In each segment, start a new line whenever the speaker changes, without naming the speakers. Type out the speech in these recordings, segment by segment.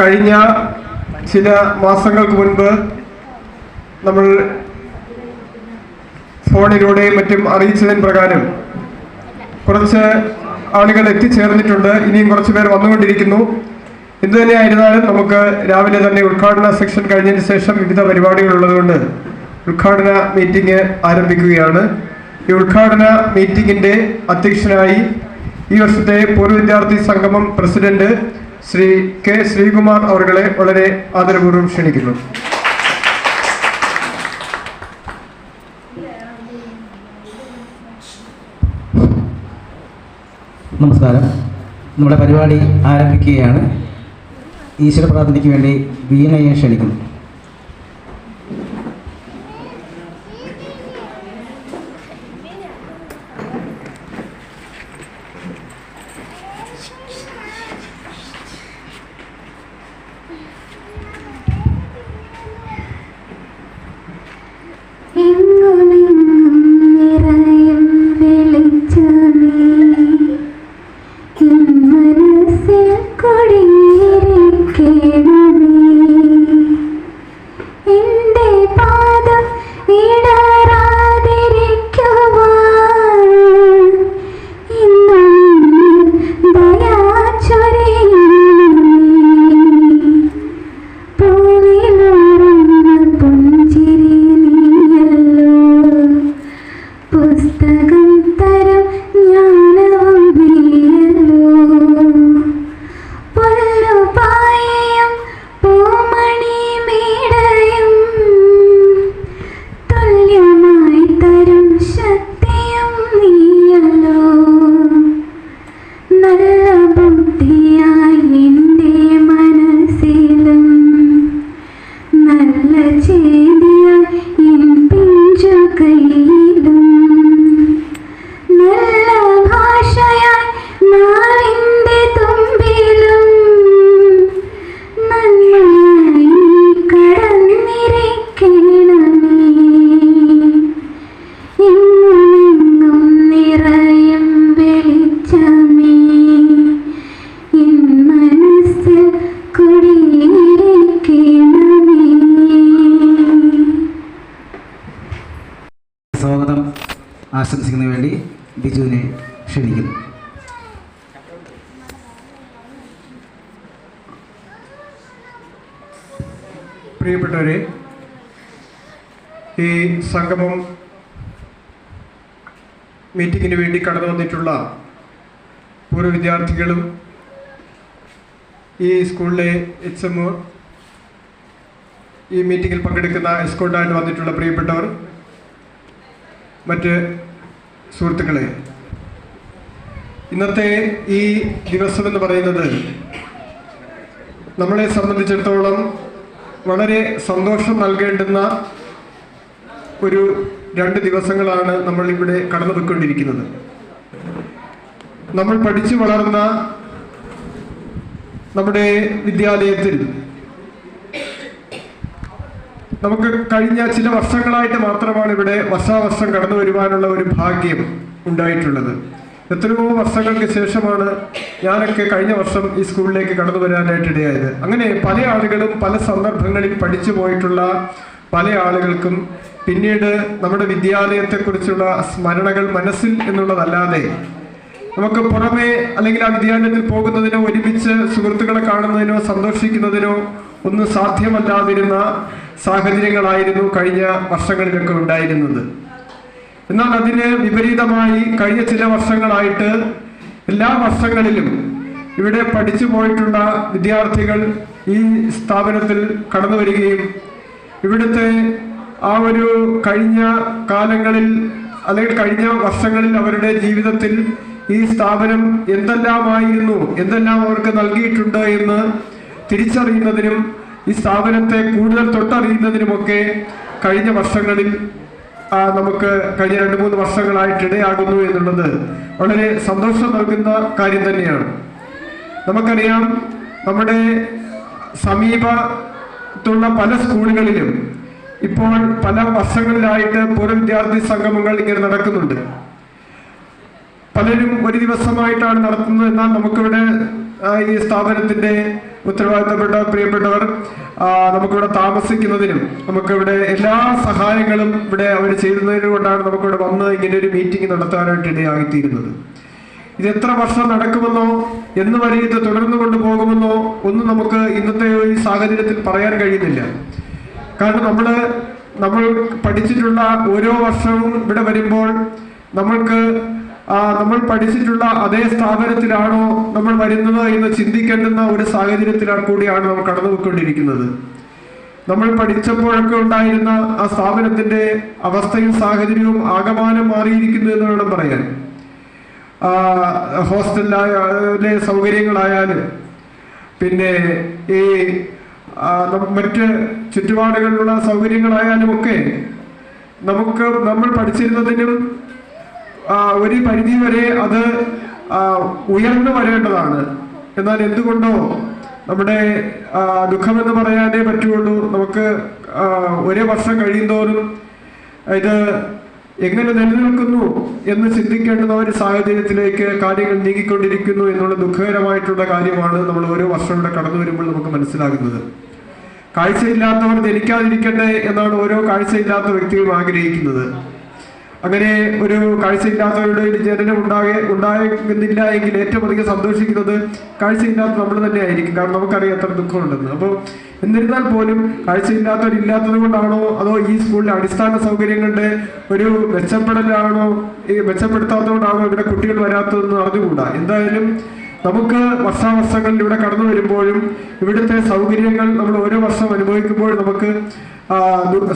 കഴിഞ്ഞ ചില മാസങ്ങൾക്ക് മുൻപ് നമ്മൾ ഫോണിലൂടെയും മറ്റും അറിയിച്ചതിന് പ്രകാരം കുറച്ച് ആളുകൾ എത്തിച്ചേർന്നിട്ടുണ്ട്. ഇനിയും കുറച്ച് പേർ വന്നുകൊണ്ടിരിക്കുന്നു. എന്തു നമുക്ക് രാവിലെ തന്നെ ഉദ്ഘാടന സെക്ഷൻ കഴിഞ്ഞതിന് ശേഷം വിവിധ പരിപാടികൾ ഉള്ളതുകൊണ്ട് ഉദ്ഘാടന മീറ്റിംഗ് ആരംഭിക്കുകയാണ്. ഈ ഉദ്ഘാടന മീറ്റിംഗിന്റെ അധ്യക്ഷനായി ഈ വർഷത്തെ പൂർവ വിദ്യാർത്ഥി സംഗമം പ്രസിഡന്റ് ശ്രീ കെ ശ്രീകുമാർ അവരുടെ വളരെ ആദരപൂർവം ക്ഷണിക്കുന്നു.
നമസ്കാരം. നമ്മുടെ പരിപാടി ആരംഭിക്കുകയാണ്. ഈശ്വര പ്രാർത്ഥനയ്ക്ക് വേണ്ടി വീണയെ ക്ഷണിക്കുന്നു.
ഈ സംഗമം മീറ്റിങ്ങിന് വേണ്ടി കടന്നു വന്നിട്ടുള്ള പൂർവ വിദ്യാർത്ഥികളും ഈ സ്കൂളിലെ എച്ച് എം ഈ മീറ്റിങ്ങിൽ പങ്കെടുക്കുന്ന എസ്കോട്ടായിട്ട് വന്നിട്ടുള്ള പ്രിയപ്പെട്ടവർ മറ്റ് സുഹൃത്തുക്കളെ. ഇന്നത്തെ ഈ ദിവസം എന്ന് പറയുന്നത് നമ്മളെ സംബന്ധിച്ചിടത്തോളം വളരെ സന്തോഷം നൽകേണ്ടുന്ന ഒരു രണ്ട് ദിവസങ്ങളാണ് നമ്മൾ ഇവിടെ കടന്നു പോയിക്കൊണ്ടിരിക്കുന്നത് നമ്മൾ പഠിച്ചു വളർന്ന നമ്മുടെ വിദ്യാലയത്തിൽ നമുക്ക് കഴിഞ്ഞ ചില വർഷങ്ങളായിട്ട് മാത്രമാണ് ഇവിടെ വർഷാവർഷം കടന്നു വരുവാനുള്ള ഒരു ഭാഗ്യം ഉണ്ടായിട്ടുള്ളത്. എത്രയോ വർഷങ്ങൾക്ക് ശേഷമാണ് ഞാനൊക്കെ കഴിഞ്ഞ വർഷം ഈ സ്കൂളിലേക്ക് കടന്നു വരാനായിട്ട് ഇടയായത്. അങ്ങനെ പല ആളുകളും പല സന്ദർഭങ്ങളിൽ പഠിച്ചു പോയിട്ടുള്ള പല ആളുകൾക്കും പിന്നീട് നമ്മുടെ വിദ്യാലയത്തെക്കുറിച്ചുള്ള സ്മരണകൾ മനസ്സിൽ എന്നുള്ളതല്ലാതെ നമുക്ക് പുറമെ അല്ലെങ്കിൽ ആ വിദ്യാലയത്തിൽ പോകുന്നതിനോ ഒരുമിച്ച് സുഹൃത്തുക്കളെ കാണുന്നതിനോ സന്തോഷിക്കുന്നതിനോ ഒന്നും സാധ്യമല്ലാതിരുന്ന സാഹചര്യങ്ങളായിരുന്നു കഴിഞ്ഞ വർഷങ്ങളിലൊക്കെ ഉണ്ടായിരുന്നത്. എന്നാൽ അതിന് വിപരീതമായി കഴിഞ്ഞ ചില വർഷങ്ങളായിട്ട് എല്ലാ വർഷങ്ങളിലും ഇവിടെ പഠിച്ചു പോയിട്ടുള്ള വിദ്യാർത്ഥികൾ ഈ സ്ഥാപനത്തിൽ കടന്നു വരികയും ഇവിടുത്തെ ആ ഒരു കഴിഞ്ഞ കാലങ്ങളിൽ അല്ലെങ്കിൽ കഴിഞ്ഞ വർഷങ്ങളിൽ അവരുടെ ജീവിതത്തിൽ ഈ സ്ഥാപനം എന്തെല്ലാമായിരുന്നു എന്തെല്ലാം അവർക്ക് നൽകിയിട്ടുണ്ട് എന്ന് തിരിച്ചറിയുന്നതിനും ഈ സ്ഥാപനത്തെ കൂടുതൽ തൊട്ടറിയുന്നതിനുമൊക്കെ കഴിഞ്ഞ വർഷങ്ങളിൽ നമുക്ക് കഴിഞ്ഞ രണ്ട് മൂന്ന് വർഷങ്ങളായിട്ട് ഇടയാകുന്നു എന്നുള്ളത് വളരെ സന്തോഷം നൽകുന്ന കാര്യം തന്നെയാണ്. നമുക്കറിയാം നമ്മുടെ സമീപത്തുള്ള പല സ്കൂളുകളിലും ഇപ്പോൾ പല വർഷങ്ങളിലായിട്ട് പൂർവ വിദ്യാർത്ഥി സംഗമങ്ങൾ ഇങ്ങനെ നടക്കുന്നുണ്ട്. പലരും ഒരു ദിവസമായിട്ടാണ് നടത്തുന്നത് എന്നാൽ നമുക്കിവിടെ ഈ സ്ഥാപനത്തിന്റെ ഉത്തരവാദിത്തപ്പെട്ട പ്രിയപ്പെട്ടവർ നമുക്കിവിടെ താമസിക്കുന്നതിനും നമുക്കിവിടെ എല്ലാ സഹായങ്ങളും ഇവിടെ അവർ ചെയ്യുന്നതിനും കൊണ്ടാണ് നമുക്കിവിടെ വന്ന് ഇങ്ങനെ ഒരു മീറ്റിംഗ് നടത്താനായിട്ട് ഇടയായിത്തീരുന്നത് ഇത് എത്ര വർഷം നടക്കുമെന്നോ എന്ന് വരെ ഇത് തുടർന്നു കൊണ്ടുപോകുമെന്നോ ഒന്നും നമുക്ക് ഇന്നത്തെ ഈ സാഹചര്യത്തിൽ പറയാൻ കഴിയുന്നില്ല. കാരണം നമ്മൾ നമ്മൾ പഠിച്ചിട്ടുള്ള ഓരോ വർഷവും ഇവിടെ വരുമ്പോൾ നമ്മൾക്ക് നമ്മൾ പഠിച്ചിട്ടുള്ള അതേ സ്ഥാപനത്തിലാണോ നമ്മൾ വരുന്നത് എന്ന് ചിന്തിക്കേണ്ടുന്ന ഒരു സാഹചര്യത്തിലാണ് കൂടിയാണ് നമ്മൾ കടന്നുപോയിക്കൊണ്ടിരിക്കുന്നത്. നമ്മൾ പഠിച്ചപ്പോഴൊക്കെ ഉണ്ടായിരുന്ന ആ സ്ഥാപനത്തിന്റെ അവസ്ഥയും സാഹചര്യവും ആകമാനം മാറിയിരിക്കുന്നു എന്ന് വേണം പറയാൻ. ഹോസ്റ്റലിലെ സൗകര്യങ്ങളായാലും പിന്നെ ഈ മറ്റ് ചുറ്റുപാടുകളിലുള്ള സൗകര്യങ്ങളായാലും ഒക്കെ നമുക്ക് നമ്മൾ പഠിച്ചിരുന്നതിനും ഒരു പരിധി വരെ അത് ഉയർന്നു വരേണ്ടതാണ്. എന്നാൽ എന്തുകൊണ്ടോ നമ്മുടെ ദുഃഖമെന്ന് പറയാനേ പറ്റുള്ളൂ. നമുക്ക് ഒരേ വർഷം കഴിയുന്തോറും ഇത് എങ്ങനെ നിലനിൽക്കുന്നു എന്ന് ചിന്തിക്കേണ്ടുന്ന ഒരു സാഹചര്യത്തിലേക്ക് കാര്യങ്ങൾ നീങ്ങിക്കൊണ്ടിരിക്കുന്നു എന്നുള്ള ദുഃഖകരമായിട്ടുള്ള കാര്യമാണ് നമ്മൾ ഓരോ വർഷം ഇവിടെ കടന്നു വരുമ്പോൾ നമുക്ക് മനസ്സിലാകുന്നത്. കാഴ്ചയില്ലാത്തവർ ജനിക്കാതിരിക്കട്ടെ എന്നാണ് ഓരോ കാഴ്ചയില്ലാത്ത വ്യക്തികളും ആഗ്രഹിക്കുന്നത്. അങ്ങനെ ഒരു കാഴ്ചയില്ലാത്തവരുടെ ഒരു ജനനം ഉണ്ടാകെ ഉണ്ടാകുന്നില്ല എങ്കിൽ ഏറ്റവും അധികം സന്തോഷിക്കുന്നത് കാഴ്ചയില്ലാത്ത നമ്മൾ തന്നെ ആയിരിക്കും കാരണം നമുക്കറിയാം എത്ര ദുഃഖമുണ്ടെന്ന്. അപ്പോൾ എന്നിരുന്നാൽ പോലും കാഴ്ചയില്ലാത്തവരില്ലാത്തത് കൊണ്ടാണോ അതോ ഈ സ്കൂളിലെ അടിസ്ഥാന സൗകര്യങ്ങളുടെ ഒരു മെച്ചപ്പെടലാണോ ഈ മെച്ചപ്പെടുത്താത്തതുകൊണ്ടാണോ ഇവിടെ കുട്ടികൾ വരാത്തതെന്ന് അറിഞ്ഞുകൂടാ. എന്തായാലും നമുക്ക് വർഷാവർഷങ്ങളിൽ ഇവിടെ കടന്നു വരുമ്പോഴും ഇവിടുത്തെ സൗകര്യങ്ങൾ നമ്മൾ ഓരോ വർഷം അനുഭവിക്കുമ്പോഴും നമുക്ക്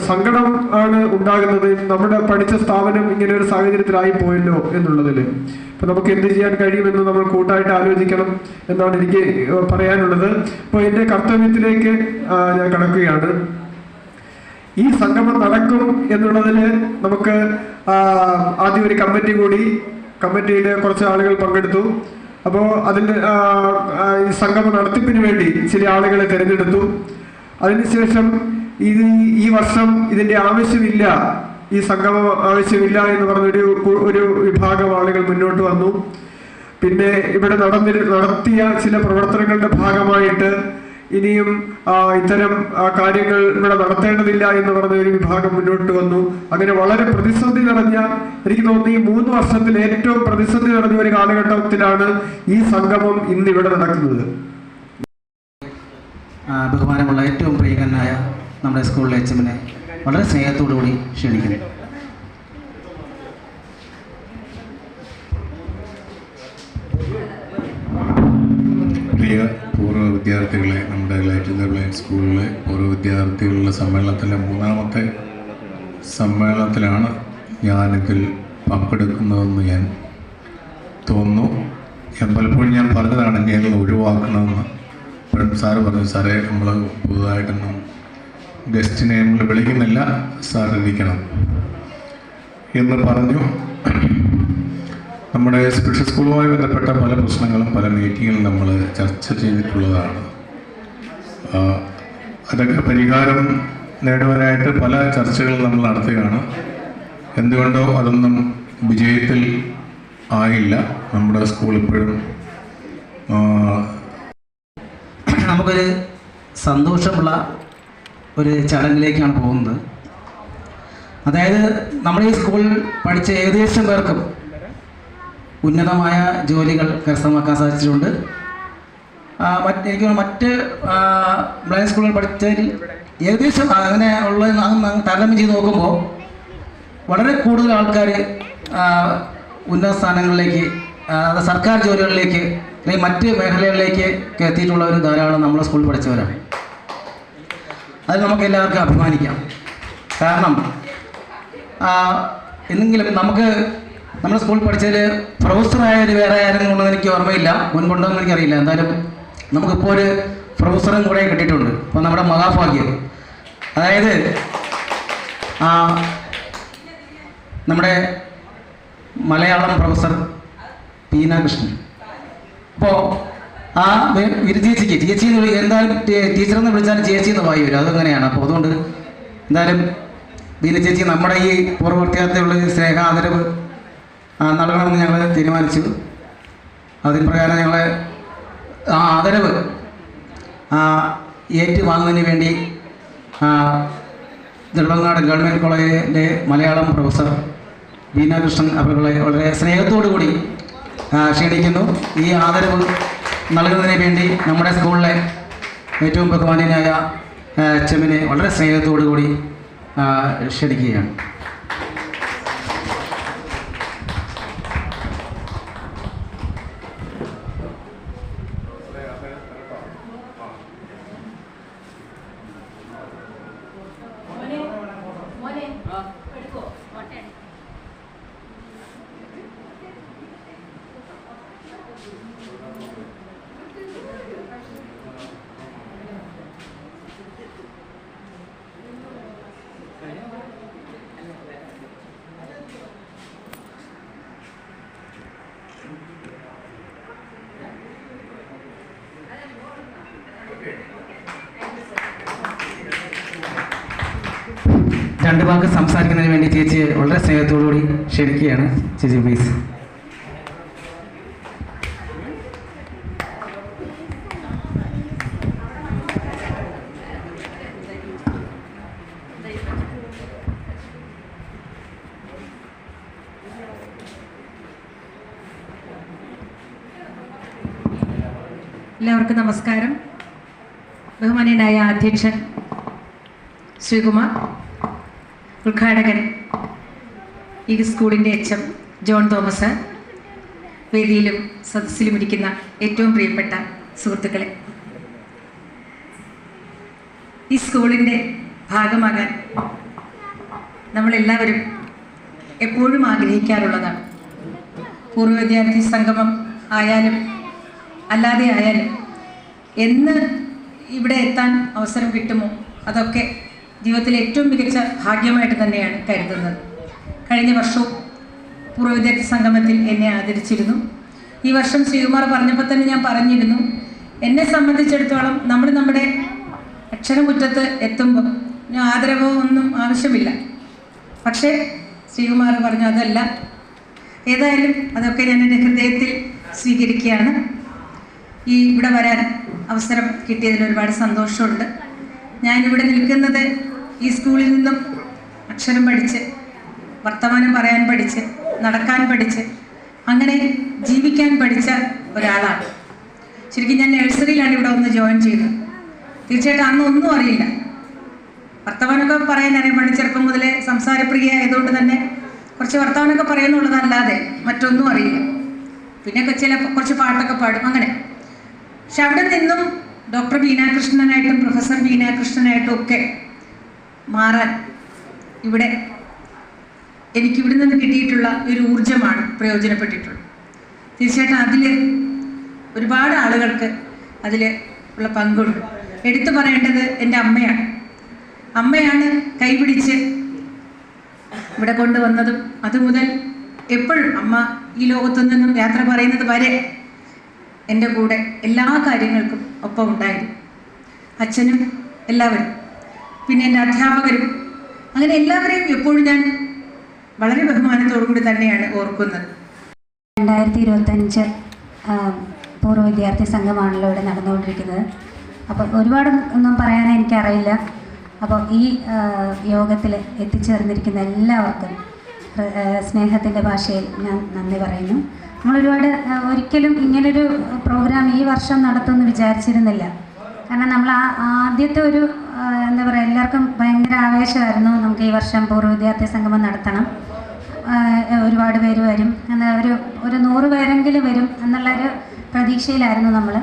സങ്കടം ആണ് ഉണ്ടാകുന്നത്. നമ്മുടെ പഠിച്ച സ്ഥാപനം ഇങ്ങനെ ഒരു സാഹചര്യത്തിലായി പോയല്ലോ എന്നുള്ളതിൽ അപ്പൊ നമുക്ക് എന്ത് ചെയ്യാൻ കഴിയുമെന്ന് നമ്മൾ കൂട്ടായിട്ട് ആലോചിക്കണം എന്നാണ് എനിക്ക് പറയാനുള്ളത്. അപ്പോൾ എന്റെ കർത്തവ്യത്തിലേക്ക് ഞാൻ കടക്കുകയാണ്. ഈ സംഗമം നടക്കും എന്നുള്ളതിൽ നമുക്ക് ആദ്യം ഒരു കമ്മിറ്റി കൂടി കമ്മിറ്റിയിൽ കുറച്ച് ആളുകൾ പങ്കെടുത്തു. അപ്പോൾ ആ, ഈ സംഗമ നടത്തിപ്പിന് വേണ്ടി ചില ആളുകളെ തിരഞ്ഞെടുത്തു. അതിനുശേഷം ഇത് ഈ വർഷം ഇതിന്റെ ആവശ്യമില്ല ഈ സംഗമം ആവശ്യമില്ല എന്ന് പറഞ്ഞൊരു ഒരു വിഭാഗം ആളുകൾ മുന്നോട്ട് വന്നു. പിന്നെ ഇവിടെ നടന്നി നടത്തിയ ചില പ്രവർത്തനങ്ങളുടെ ഭാഗമായിട്ട് ഇനിയും ഇത്തരം കാര്യങ്ങൾ ഇവിടെ നടത്തേണ്ടതില്ല എന്ന് പറഞ്ഞ ഒരു വിഭാഗം മുന്നോട്ട് വന്നു. അങ്ങനെ വളരെ പ്രതിസന്ധി നിറഞ്ഞ എനിക്ക് തോന്നുന്നു ഈ മൂന്ന് വർഷത്തിൽ ഏറ്റവും പ്രതിസന്ധി നിറഞ്ഞ ഒരു കാലഘട്ടത്തിലാണ് ഈ സംഗമം ഇന്ന് ഇവിടെ നടക്കുന്നത്
ബഹുമാനമുള്ള ഏറ്റവും പ്രിയങ്കരനായ നമ്മുടെ സ്കൂളിലെ എച്ച് എമ്മിനെ വളരെ സ്നേഹത്തോടു കൂടി ക്ഷണിക്കുന്നു.
പ്രിയ പൂർവ വിദ്യാർത്ഥികളെ നമ്മുടെ ലൈറ്റ് സ്കൂളിലെ പൂർവ വിദ്യാർത്ഥികളുടെ സമ്മേളനത്തിലെ മൂന്നാമത്തെ സമ്മേളനത്തിലാണ് ഞാനിതിൽ പങ്കെടുക്കുന്നതെന്ന് ഞാൻ തോന്നുന്നു. ഞാൻ പലപ്പോഴും ഞാൻ പറഞ്ഞതാണ് എന്നെ ഒഴിവാക്കണമെന്ന്. സാറ് പറഞ്ഞു സാറേ നമ്മൾ പുതുതായിട്ടൊന്നും ഗസ്റ്റിനെ നമ്മൾ വിളിക്കുന്നില്ല. സാറിരിക്കണം എന്ന് പറഞ്ഞു. നമ്മുടെ സ്പെഷ്യൽ സ്കൂളുമായി ബന്ധപ്പെട്ട പല പ്രശ്നങ്ങളും പല മീറ്റിങ്ങിലും നമ്മൾ ചർച്ച ചെയ്തിട്ടുള്ളതാണ്. അതൊക്കെ പരിഹാരം നേടുവാനായിട്ട് പല ചർച്ചകളും നമ്മൾ നടത്തുകയാണ്. എന്തുകൊണ്ടോ അതൊന്നും വിജയത്തിൽ ആയില്ല. നമ്മുടെ സ്കൂൾ ഇപ്പോഴും
നമുക്കൊരു സന്തോഷമുള്ള ഒരു ചടങ്ങിലേക്കാണ് പോകുന്നത്. അതായത് നമ്മുടെ ഈ സ്കൂളിൽ പഠിച്ച ഏകദേശം പേർക്കും ഉന്നതമായ ജോലികൾ കരസ്ഥമാക്കാൻ സാധിച്ചിട്ടുണ്ട്. മറ്റ് എനിക്ക് മറ്റ് ബ്ലൈൻഡ് സ്കൂളിൽ പഠിച്ചതിൽ ഏകദേശം അങ്ങനെ ഉള്ള താരതമ്യം ചെയ്ത് നോക്കുമ്പോൾ വളരെ കൂടുതൽ ആൾക്കാർ ഉന്നത സ്ഥാനങ്ങളിലേക്ക് സർക്കാർ ജോലികളിലേക്ക് അല്ലെങ്കിൽ മറ്റ് മേഖലകളിലേക്ക് എത്തിയിട്ടുള്ളവർ ധാരാളം നമ്മളെ സ്കൂളിൽ പഠിച്ചവരാണ്. അത് നമുക്ക് എല്ലാവർക്കും അഭിമാനിക്കാം. കാരണം ആ, എന്നെങ്കിലും നമുക്ക് നമ്മുടെ സ്കൂളിൽ പഠിച്ചതിൽ പ്രൊഫസറായ ഒരു വേറെ ആരെങ്കിലും കൊണ്ടെന്ന് എനിക്ക് ഓർമ്മയില്ല. മുൻകൊണ്ടെന്ന് എനിക്കറിയില്ല. എന്തായാലും നമുക്കിപ്പോൾ ഒരു പ്രൊഫസറും കൂടെ കിട്ടിയിട്ടുണ്ട്. അപ്പോൾ നമ്മുടെ മഹാഭാഗ്യം. അതായത് നമ്മുടെ മലയാളം പ്രൊഫസർ പീനാകൃഷ്ണൻ. അപ്പോൾ ആ ചേച്ചിക്ക് ചേച്ചി എന്ന് എന്തായാലും ടീച്ചർ ടീച്ചറെന്ന് വിളിച്ചാൽ ചേച്ചി എന്ന് വായി വരും. അതങ്ങനെയാണ്. അപ്പോൾ അതുകൊണ്ട് എന്തായാലും ബീന ചേച്ചി നമ്മുടെ ഈ പൂർവവൃത്തിയാത്തുള്ള സ്നേഹ ആദരവ് നൽകണമെന്ന് ഞങ്ങൾ തീരുമാനിച്ചു. അതിന് പ്രകാരം ഞങ്ങൾ ആ ആദരവ് ഏറ്റുവാങ്ങുന്നതിന് വേണ്ടി നെടുമങ്ങാട് ഗവൺമെന്റ് കോളേജിലെ മലയാളം പ്രൊഫസർ ബീനാകൃഷ്ണൻ അവരുടെ വളരെ സ്നേഹത്തോടു കൂടി ക്ഷണിക്കുന്നു. ഈ ആദരവ് നൽകുന്നതിന് വേണ്ടി നമ്മുടെ സ്കൂളിലെ ഏറ്റവും ബഹുമാനീയനായ ചെമ്മിനെ വളരെ സ്നേഹത്തോടു കൂടി ക്ഷണിക്കുകയാണ്. രണ്ട് വാക്ക് സംസാരിക്കുന്നതിന് വേണ്ടി ചേച്ചി വളരെ സ്നേഹത്തോടുകൂടി ക്ഷണിക്കുകയാണ്. ചേച്ചി പ്ലീസ്
എല്ലാവർക്കും നമസ്കാരം. ബഹുമാന്യനായ അധ്യക്ഷൻ ശ്രീകുമാർ. ഉദ്ഘാടകൻ ഈ സ്കൂളിന്റെ എച്ച് എം ജോൺ തോമസ്. വേദിയിലും സദസ്സിലും ഇരിക്കുന്ന ഏറ്റവും പ്രിയപ്പെട്ട സുഹൃത്തുക്കളെ. ഈ സ്കൂളിന്റെ ഭാഗമാകാൻ നമ്മളെല്ലാവരും എപ്പോഴും ആഗ്രഹിക്കാറുള്ളതാണ്. പൂർവ വിദ്യാർത്ഥി സംഗമം ആയാലും അല്ലാതെ ആയാലും എന്ന് ഇവിടെ എത്താൻ അവസരം കിട്ടുമോ? അതൊക്കെ ജീവിതത്തിലെ ഏറ്റവും മികച്ച ഭാഗ്യമായിട്ട് തന്നെയാണ് കരുതുന്നത്. കഴിഞ്ഞ വർഷവും പൂർവ വിദ്യാർത്ഥി സംഗമത്തിൽ എന്നെ ആദരിച്ചിരുന്നു. ഈ വർഷം ശ്രീകുമാർ പറഞ്ഞപ്പോൾ തന്നെ ഞാൻ പറഞ്ഞിരുന്നു എന്നെ സംബന്ധിച്ചിടത്തോളം നമ്മൾ നമ്മുടെ അക്ഷരമുറ്റത്ത് എത്തുമ്പോൾ ആദരവോ ഒന്നും ആവശ്യമില്ല. പക്ഷേ ശ്രീകുമാർ പറഞ്ഞു അതല്ല ഏതായാലും അതൊക്കെ ഞാൻ എന്റെ ഹൃദയത്തിൽ സ്വീകരിക്കുകയാണ്. ഈ ഇവിടെ വരാൻ അവസരം കിട്ടിയതിൽ ഒരുപാട് സന്തോഷമുണ്ട്. ഞാനിവിടെ നിൽക്കുന്നത് ഈ സ്കൂളിൽ നിന്നും അക്ഷരം പഠിച്ച് വർത്തമാനം പറയാൻ പഠിച്ച് നടക്കാൻ പഠിച്ച് അങ്ങനെ ജീവിക്കാൻ പഠിച്ച ഒരാളാണ്. ശരിക്കും ഞാൻ നഴ്സറിയിലാണ് ഇവിടെ ഒന്ന് ജോയിൻ ചെയ്തത്. തീർച്ചയായിട്ടും അന്ന് ഒന്നും അറിയില്ല. വർത്തമാനമൊക്കെ പറയാൻ അറിയാൻ ചെറുപ്പം മുതലേ സംസാരപ്രിയ ആയതുകൊണ്ട് തന്നെ കുറച്ച് വർത്തമാനമൊക്കെ പറയുന്നുള്ളതല്ലാതെ മറ്റൊന്നും അറിയില്ല. പിന്നെ ചില കുറച്ച് പാട്ടൊക്കെ പാടും. അങ്ങനെ. പക്ഷെ അവിടെ നിന്നും ഡോക്ടർ ബീനാകൃഷ്ണനായിട്ടും പ്രൊഫസർ ബീനാകൃഷ്ണനായിട്ടും ഒക്കെ മാറാൻ ഇവിടെ എനിക്ക് ഇവിടെ നിന്ന് കിട്ടിയിട്ടുള്ള ഒരു ഊർജമാണ് പ്രയോജനപ്പെട്ടിട്ടുള്ളത്. തീർച്ചയായിട്ടും അതിൽ ഒരുപാട് ആളുകൾക്ക് അതിൽ ഉള്ള പങ്കുണ്ട്. എടുത്തു പറയേണ്ടത് എന്റെ അമ്മയാണ്. അമ്മയാണ് കൈപിടിച്ച് ഇവിടെ കൊണ്ടുവന്നതും അതുമുതൽ എപ്പോഴും അമ്മ ഈ ലോകത്തു നിന്നും യാത്ര പറയുന്നത് വരെ എന്റെ കൂടെ എല്ലാ കാര്യങ്ങൾക്കും ഒപ്പം ഉണ്ടായിരുന്നു അച്ഛനും എല്ലാവരും പിന്നെ എന്റെ അധ്യാപകരും അങ്ങനെ എല്ലാവരെയും എപ്പോഴും ഞാൻ വളരെ ബഹുമാനത്തോടു കൂടി തന്നെയാണ് ഓർക്കുന്നത്.
രണ്ടായിരത്തി ഇരുപത്തഞ്ച് പൂർവ വിദ്യാർത്ഥി സംഘമാണല്ലോ ഇവിടെ നടന്നുകൊണ്ടിരിക്കുന്നത്. അപ്പോൾ ഒരുപാട് ഒന്നും പറയാൻ എനിക്കറിയില്ല. അപ്പോൾ ഈ യോഗത്തിൽ എത്തിച്ചേർന്നിരിക്കുന്ന എല്ലാവർക്കും സ്നേഹത്തിന്റെ ഭാഷയിൽ ഞാൻ നന്ദി പറയുന്നു. നമ്മൾ ഒരുപാട് ഒരിക്കലും ഇങ്ങനൊരു പ്രോഗ്രാം ഈ വർഷം നടത്തുമെന്ന് വിചാരിച്ചിരുന്നില്ല. കാരണം നമ്മൾ ആ ആദ്യത്തെ ഒരു എന്താ പറയുക എല്ലാവർക്കും ഭയങ്കര ആവേശമായിരുന്നു നമുക്ക് ഈ വർഷം പൂർവ വിദ്യാർത്ഥി സംഗമം നടത്തണം. ഒരുപാട് പേര് വരും. എന്നാൽ ഒരു ഒരു നൂറ് പേരെങ്കിലും വരും എന്നുള്ളൊരു പ്രതീക്ഷയിലായിരുന്നു നമ്മൾ.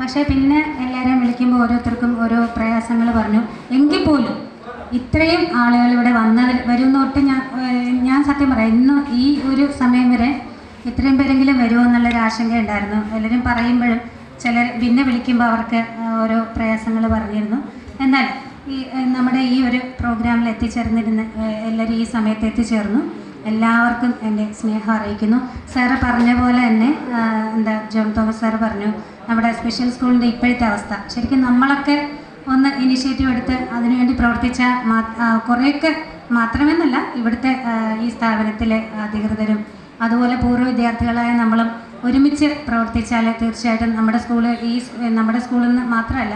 പക്ഷേ പിന്നെ എല്ലാവരെയും വിളിക്കുമ്പോൾ ഓരോരുത്തർക്കും ഓരോ പ്രയാസങ്ങൾ പറഞ്ഞു. എങ്കിൽ പോലും ഇത്രയും ആളുകൾ ഇവിടെ വന്നതിൽ വരും തൊട്ട് ഞാൻ ഞാൻ സത്യം പറയാം ഇന്ന് ഈ ഒരു സമയം വരെ ഇത്രയും പേരെങ്കിലും വരുമോ എന്നുള്ളൊരു ആശങ്ക ഉണ്ടായിരുന്നു എല്ലാവരും പറയുമ്പോഴും ചിലർ പിന്നെ വിളിക്കുമ്പോൾ അവർക്ക് ഓരോ പ്രയാസങ്ങൾ പറഞ്ഞിരുന്നു. എന്നാൽ ഈ നമ്മുടെ ഈ ഒരു പ്രോഗ്രാമിൽ എത്തിച്ചേർന്നിരുന്ന എല്ലാവരും ഈ സമയത്ത് എത്തിച്ചേർന്നു. എല്ലാവർക്കും എന്റെ സ്നേഹം അറിയിക്കുന്നു. സാറ് പറഞ്ഞ പോലെ തന്നെ എന്താ ജോൺ തോമസ് സാറ് പറഞ്ഞു നമ്മുടെ സ്പെഷ്യൽ സ്കൂളിന്റെ ഇപ്പോഴത്തെ അവസ്ഥ. ശരിക്കും നമ്മളൊക്കെ ഒന്ന് ഇനിഷ്യേറ്റീവ് എടുത്ത് അതിനുവേണ്ടി പ്രവർത്തിച്ച കുറേയൊക്കെ മാത്രമെന്നല്ല ഇവിടുത്തെ ഈ സ്ഥാപനത്തിലെ അധികൃതരും അതുപോലെ പൂർവ വിദ്യാർത്ഥികളായ നമ്മളും ഒരുമിച്ച് പ്രവർത്തിച്ചാൽ തീർച്ചയായിട്ടും നമ്മുടെ സ്കൂൾ ഈ നമ്മുടെ സ്കൂളിൽ നിന്ന് മാത്രമല്ല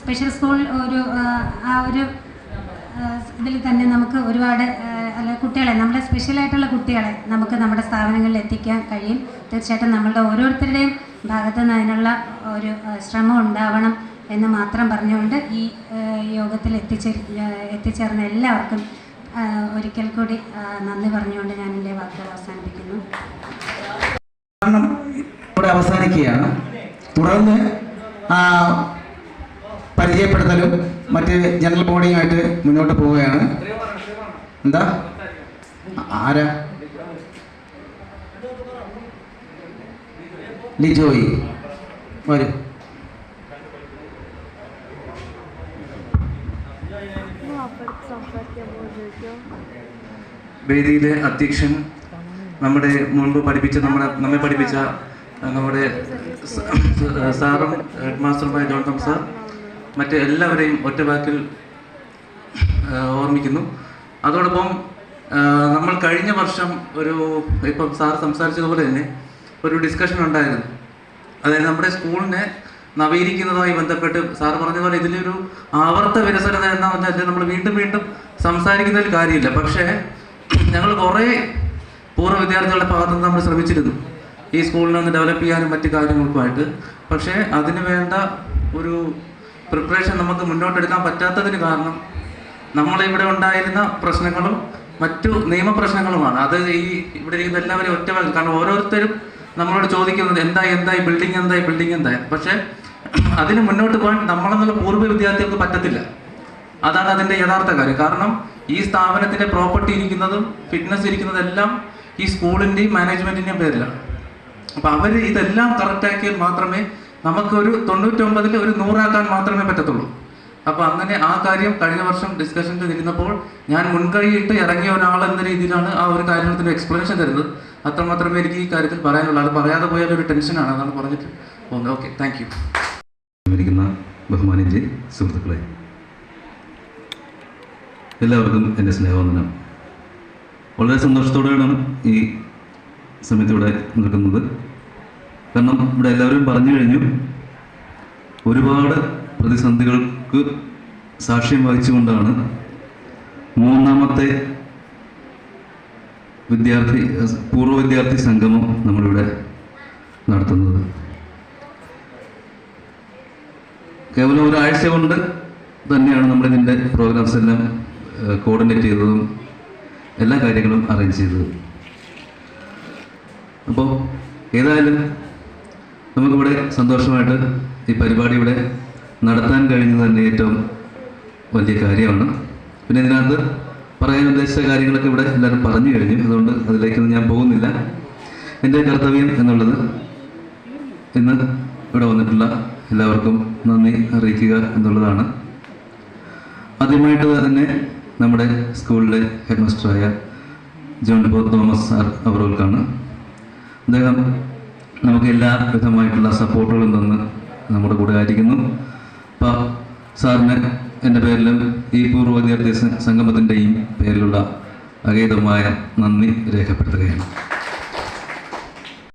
സ്പെഷ്യൽ സ്കൂൾ ഒരു ആ, ഒരു ഇതിൽ തന്നെ നമുക്ക് ഒരുപാട് അല്ല കുട്ടികളെ നമ്മുടെ സ്പെഷ്യലായിട്ടുള്ള കുട്ടികളെ നമുക്ക് നമ്മുടെ സ്ഥാപനങ്ങളിൽ എത്തിക്കാൻ കഴിയും. തീർച്ചയായിട്ടും നമ്മളുടെ ഓരോരുത്തരുടെയും ഭാഗത്തു നിന്ന് അതിനുള്ള ഒരു ശ്രമം ഉണ്ടാവണം എന്ന് മാത്രം പറഞ്ഞുകൊണ്ട് ഈ യോഗത്തിൽ എത്തിച്ചേ എത്തിച്ചേർന്ന എല്ലാവർക്കും ഒരിക്കൽ കൂടി നന്ദി പറഞ്ഞുകൊണ്ട് ഞാൻ എന്റെ വാക്കുകൾ അവസാനിപ്പിക്കുന്നു.
ഇവിടെ അവസാനിക്കുകയാണ്. തുടർന്ന് പരിചയപ്പെടുത്തലും മറ്റ് ജനറൽ ബോഡിയുമായിട്ട് മുന്നോട്ട് പോവുകയാണ്. എന്താ? ആരാ? ലിജോയി. വരൂ.
വേദിയിലെ അധ്യക്ഷൻ നമ്മുടെ മുൻപ് പഠിപ്പിച്ച നമ്മുടെ നമ്മെ പഠിപ്പിച്ച നമ്മുടെ സാറും ഹെഡ് മാസ്റ്ററുമായ ജോൺ ജോൺസൺ സാർ മറ്റ് എല്ലാവരെയും ഒറ്റ വാക്കിൽ ഓർമ്മിക്കുന്നു. അതോടൊപ്പം നമ്മൾ കഴിഞ്ഞ വർഷം ഒരു ഇപ്പം സാർ സംസാരിച്ചതുപോലെ തന്നെ ഒരു ഡിസ്കഷൻ ഉണ്ടായിരുന്നു. അതായത് നമ്മുടെ സ്കൂളിനെ നവീകരിക്കുന്നതുമായി ബന്ധപ്പെട്ട് സാർ പറഞ്ഞ പോലെ ഇതിലൊരു ആവർത്ത വികസനം എന്ന് പറഞ്ഞാൽ നമ്മൾ വീണ്ടും വീണ്ടും സംസാരിക്കുന്നതിൽ കാര്യമില്ല. പക്ഷേ ഞങ്ങൾ കുറേ പൂർവ വിദ്യാർത്ഥികളുടെ ഭാഗത്തു നിന്ന് നമ്മൾ ശ്രമിച്ചിരുന്നു. ഈ സ്കൂളിനെ ഒന്ന് ഡെവലപ്പ് ചെയ്യാനും മറ്റു കാര്യങ്ങൾക്കുമായിട്ട്. പക്ഷേ അതിന് വേണ്ട ഒരു പ്രിപ്പറേഷൻ നമുക്ക് മുന്നോട്ടെടുക്കാൻ പറ്റാത്തതിന് കാരണം നമ്മളിവിടെ ഉണ്ടായിരുന്ന പ്രശ്നങ്ങളും മറ്റു നിയമപ്രശ്നങ്ങളുമാണ് അത് ഈ ഇവിടെ ഇരിക്കുന്ന എല്ലാവരും ഒറ്റ കാരണം ഓരോരുത്തരും നമ്മളോട് ചോദിക്കുന്നത് എന്തായി എന്തായി ബിൽഡിംഗ് എന്തായി ബിൽഡിംഗ് എന്തായി. പക്ഷേ അതിന് മുന്നോട്ട് പോകാൻ നമ്മളെന്നുള്ള പൂർവ വിദ്യാർത്ഥികൾക്ക് പറ്റത്തില്ല. അതാണ് അതിന്റെ യഥാർത്ഥ കാര്യം. കാരണം ഈ സ്ഥാപനത്തിന്റെ പ്രോപ്പർട്ടി ഇരിക്കുന്നതും ഫിറ്റ്നസ് ഇരിക്കുന്നതെല്ലാം ഈ സ്കൂളിന്റെയും മാനേജ്മെന്റിന്റെയും പേരിലാണ്. അപ്പോൾ അവർ ഇതെല്ലാം കറക്റ്റാക്കിയാൽ മാത്രമേ നമുക്കൊരു തൊണ്ണൂറ്റൊമ്പതിൽ ഒരു നൂറാക്കാൻ മാത്രമേ പറ്റത്തുള്ളൂ. അപ്പോൾ അങ്ങനെ ആ കാര്യം കഴിഞ്ഞ വർഷം ഡിസ്കഷനിൽ ഇരുന്നപ്പോൾ ഞാൻ മുൻകൈയിട്ട് ഇറങ്ങിയ ഒരാൾ എന്ന രീതിയിലാണ് ആ ഒരു കാര്യത്തിന് എക്സ്പ്ലനേഷൻ തരുന്നത്. അത്രമാത്രമേ എനിക്ക് ഈ കാര്യത്തിൽ പറയാനുള്ളൂ. അത് പറയാതെ പോയാൽ ഒരു ടെൻഷനാണ് അതാണ് പറഞ്ഞിട്ട് ഓക്കെ താങ്ക് യു
ഇരിക്കുന്ന ബഹുമാനിജി സുഹൃത്തുക്കളെ എല്ലാവർക്കും എന്റെ സ്നേഹവന്ദനം. വളരെ സന്തോഷത്തോടെയാണ് ഈ സമയത്ത് ഇവിടെ നിൽക്കുന്നത്. കാരണം ഇവിടെ എല്ലാവരും പറഞ്ഞു കഴിഞ്ഞു ഒരുപാട് പ്രതിസന്ധികൾക്ക് സാക്ഷ്യം വഹിച്ചുകൊണ്ടാണ് മൂന്നാമത്തെ വിദ്യാർത്ഥി പൂർവ വിദ്യാർത്ഥി സംഗമം നമ്മളിവിടെ നടത്തുന്നത്. കേവലം ഒരാഴ്ച കൊണ്ട് തന്നെയാണ് നമ്മൾ ഇതിന്റെ പ്രോഗ്രാംസ് എല്ലാം കോർഡിനേറ്റ് ചെയ്തതും എല്ലാ കാര്യങ്ങളും അറേഞ്ച് ചെയ്തത്. അപ്പോൾ ഏതായാലും നമുക്കിവിടെ സന്തോഷമായിട്ട് ഈ പരിപാടി ഇവിടെ നടത്താൻ കഴിഞ്ഞത് തന്നെ ഏറ്റവും വലിയ കാര്യമാണ്. പിന്നെ ഇതിനകത്ത് പറയാൻ ഉദ്ദേശിച്ച കാര്യങ്ങളൊക്കെ ഇവിടെ എല്ലാവരും പറഞ്ഞു കഴിഞ്ഞു. അതുകൊണ്ട് അതിലേക്കൊന്നും ഞാൻ പോകുന്നില്ല. എന്റെ കർത്തവ്യം എന്നുള്ളത് ഇന്ന് ഇവിടെ വന്നിട്ടുള്ള എല്ലാവർക്കും നന്ദി അറിയിക്കുക എന്നുള്ളതാണ്. ആദ്യമായിട്ട് തന്നെ നമ്മുടെ സ്കൂളിലെ ഹെഡ് മാസ്റ്ററായ ജോൺ ബോ തോമസ് സാർ അവറുകൾക്കാണ്. അദ്ദേഹം നമുക്ക് എല്ലാ വിധമായിട്ടുള്ള സപ്പോർട്ടുകളും തന്ന് നമ്മുടെ കൂടെ ആയിരിക്കുന്നു. അപ്പോൾ സാറിന് എന്റെ പേരിലും ഈ പൂർവ വിദ്യാർത്ഥി സംഗമത്തിന്റെയും പേരിലുള്ള അഗേതമായ നന്ദി രേഖപ്പെടുത്തുകയാണ്.